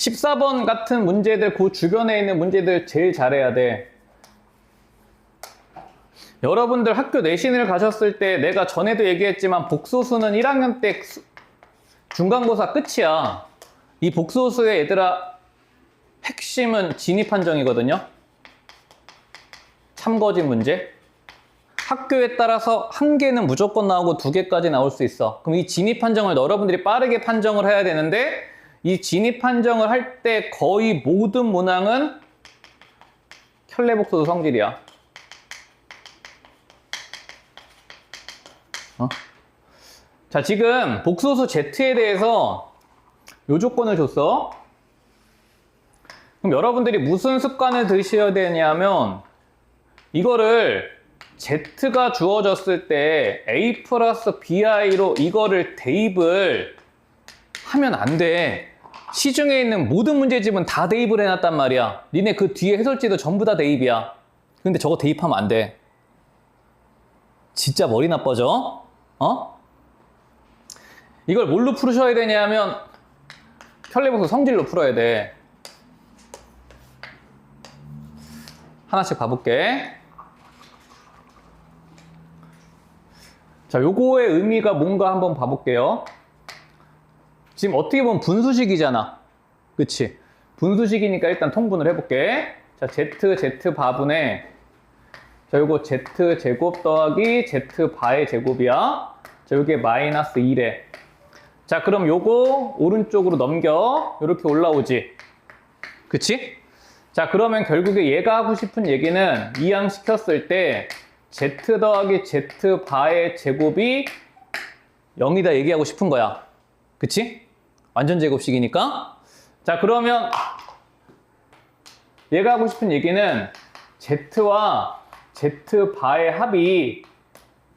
14번 같은 문제들, 그 주변에 있는 문제들 제일 잘해야 돼. 여러분들 학교 내신을 가셨을 때 내가 전에도 얘기했지만 복소수는 1학년 때 수- 중간고사 끝이야. 이 복소수의 얘들아 핵심은 진입 판정이거든요. 참거진 문제. 학교에 따라서 한 개는 무조건 나오고 두 개까지 나올 수 있어. 그럼 이 진입 판정을 여러분들이 빠르게 판정을 해야 되는데 이 진입 판정을 할 때 거의 모든 문항은 켤레복소도 성질이야. 어? 자, 지금 복소수 Z에 대해서 요 조건을 줬어. 그럼 여러분들이 무슨 습관을 들으셔야 되냐면 이거를 Z가 주어졌을 때 A 플러스 BI로 이거를 대입을 하면 안 돼. 시중에 있는 모든 문제집은 다 대입을 해놨단 말이야. 니네 그 뒤에 해설지도 전부 다 대입이야. 근데 저거 대입하면 안 돼. 진짜 머리 나빠져. 어? 이걸 뭘로 풀으셔야 되냐면 켤레복수 성질로 풀어야 돼. 하나씩 봐볼게. 자, 요거의 의미가 뭔가 한번 봐볼게요. 지금 어떻게 보면 분수식이잖아. 그치? 분수식이니까 일단 통분을 해볼게. 자, Z, Z 바분의 자, 요거 Z 제곱 더하기 Z 바의 제곱이야. 자, 요게 마이너스 1에. 자, 그럼 요거 오른쪽으로 넘겨. 요렇게 올라오지. 그치? 자, 그러면 결국에 얘가 하고 싶은 얘기는 이항시켰을 때 Z 더하기 Z 바의 제곱이 0이다 얘기하고 싶은 거야. 그치? 완전 제곱식이니까. 자, 그러면 얘가 하고 싶은 얘기는 Z와 Z 바의 합이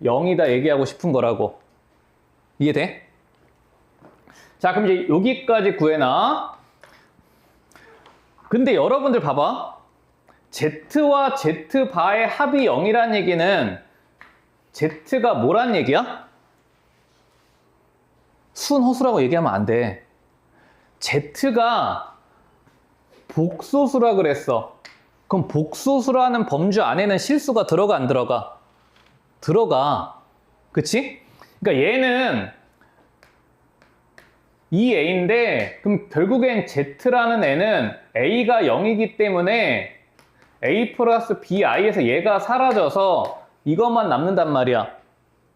0이다 얘기하고 싶은 거라고. 이해돼? 자, 그럼 이제 여기까지 구해놔. 근데 여러분들 봐봐. Z와 Z 바의 합이 0이란 얘기는 Z가 뭐란 얘기야? 순호수라고 얘기하면 안 돼. Z가 복소수라 그랬어. 그럼 복소수라는 범주 안에는 실수가 들어가 안 들어가? 들어가. 그치? 그러니까 얘는 이 A인데 그럼 결국엔 Z라는 애는 A가 0이기 때문에 A 플러스 BI에서 얘가 사라져서 이것만 남는단 말이야.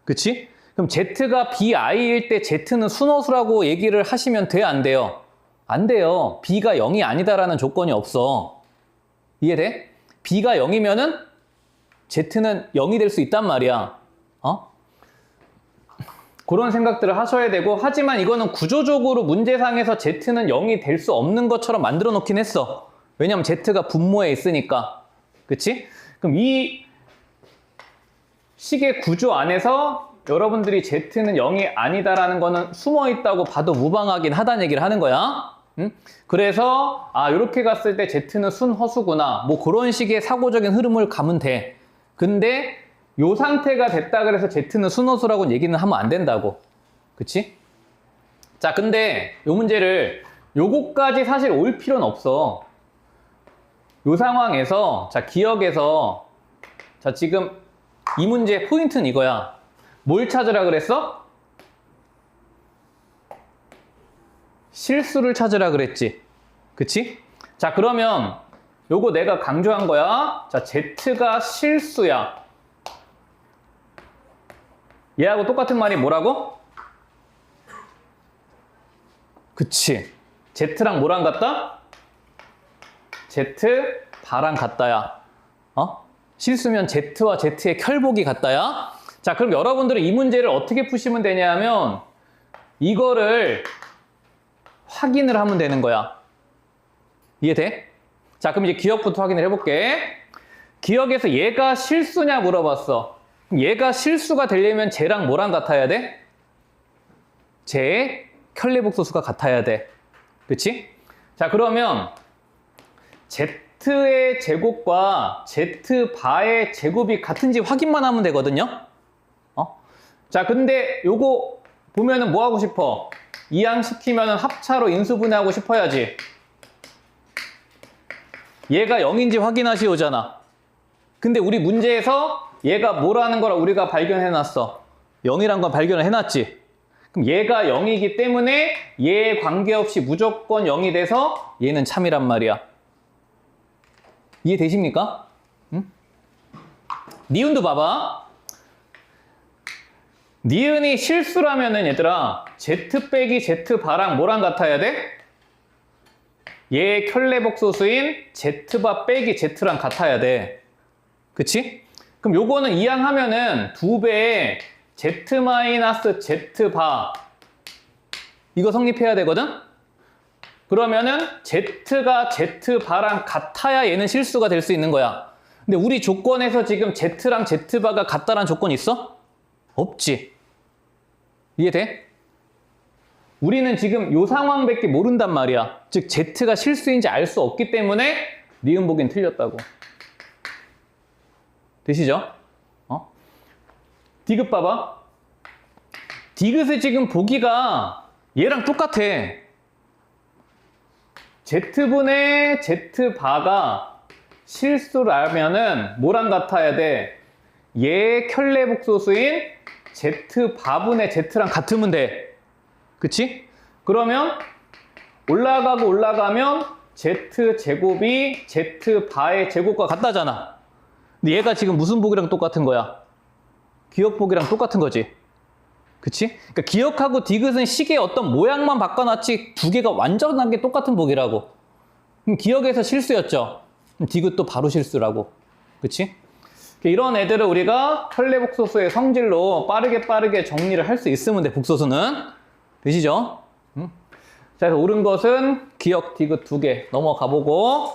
그치? 그럼 Z가 BI일 때 Z는 순호수라고 얘기를 하시면 돼, 안 돼요? 안 돼요. B가 0이 아니다라는 조건이 없어. 이해돼? B가 0이면은 Z는 0이 될 수 있단 말이야. 어? 그런 생각들을 하셔야 되고, 하지만 이거는 구조적으로 문제상에서 Z는 0이 될 수 없는 것처럼 만들어 놓긴 했어. 왜냐면 Z가 분모에 있으니까. 그치? 그럼 이 식의 구조 안에서 여러분들이 Z는 0이 아니다라는 거는 숨어 있다고 봐도 무방하긴 하다는 얘기를 하는 거야. 응? 그래서 아 이렇게 갔을 때 Z는 순허수구나. 뭐 그런 식의 사고적인 흐름을 가면 돼. 근데 요 상태가 됐다 그래서 Z는 순허수라고 얘기는 하면 안 된다고. 그치? 자 근데 요 문제를 요거까지 사실 올 필요는 없어. 요 상황에서 자 기억에서 자 지금 이 문제의 포인트는 이거야. 뭘 찾으라 그랬어? 실수를 찾으라 그랬지. 그치? 자, 그러면 요거 내가 강조한 거야. 자, Z가 실수야. 얘하고 똑같은 말이 뭐라고? 그치. Z랑 뭐랑 같다? Z 바랑 같다야. 어? 실수면 Z와 Z의 혈복이 같다야. 자, 그럼 여러분들은 이 문제를 어떻게 푸시면 되냐면 이거를 확인을 하면 되는 거야. 이해돼? 자, 그럼 이제 기억부터 확인을 해볼게. 기억에서 얘가 실수냐 물어봤어. 얘가 실수가 되려면 쟤랑 뭐랑 같아야 돼? 쟤의 켤레복소수가 같아야 돼. 그치? 자, 그러면 Z의 제곱과 Z 바의 제곱이 같은지 확인만 하면 되거든요. 어? 자, 근데 요거 보면은 뭐 하고 싶어? 이항시키면은 합차로 인수분해하고 싶어야지. 얘가 0인지 확인하시오잖아. 근데 우리 문제에서 얘가 뭐라는 걸 우리가 발견해놨어. 0이란 건 발견을 해놨지. 그럼 얘가 0이기 때문에 얘에 관계없이 무조건 0이 돼서 얘는 참이란 말이야. 이해되십니까? 응? 니은도 봐봐. 니은이 실수라면은 얘들아 Z 빼기 Z 바랑 뭐랑 같아야 돼? 얘 켤레복소수인 Z바 빼기 Z랑 같아야 돼. 그치? 그럼 요거는 이항 하면은 두 배의 Z 마이너스 Z 바 이거 성립해야 되거든? 그러면은 Z가 Z 바랑 같아야 얘는 실수가 될 수 있는 거야. 근데 우리 조건에서 지금 Z랑 Z 바가 같다란 조건 있어? 없지. 이해돼? 우리는 지금 요 상황밖에 모른단 말이야. 즉 Z가 실수인지 알 수 없기 때문에 니은 보긴 틀렸다고. 되시죠? 어? 디귿 봐봐. 디귿의 지금 보기가 얘랑 똑같아. Z분의 Z바가 실수라면은 뭐랑 같아야 돼? 얘 켤레 복소수인 Z바분의 Z랑 같으면 돼. 그치? 그러면 올라가고 올라가면 Z제곱이 Z바의 제곱과 같다잖아. 근데 얘가 지금 무슨 보기랑 똑같은 거야? 기억보기랑 똑같은 거지. 그치? 그러니까 기억하고 디귿은 시계의 어떤 모양만 바꿔놨지 두 개가 완전하게 똑같은 보기라고. 그럼 기억에서 실수였죠. 그럼 디귿도 바로 실수라고. 그치? 이런 애들을 우리가 혈례복소수의 성질로 빠르게 빠르게 정리를 할 수 있으면 돼, 복소수는. 되시죠? 음. 자, 그래서 옳은 것은 기억, 디귿 두 개 넘어가 보고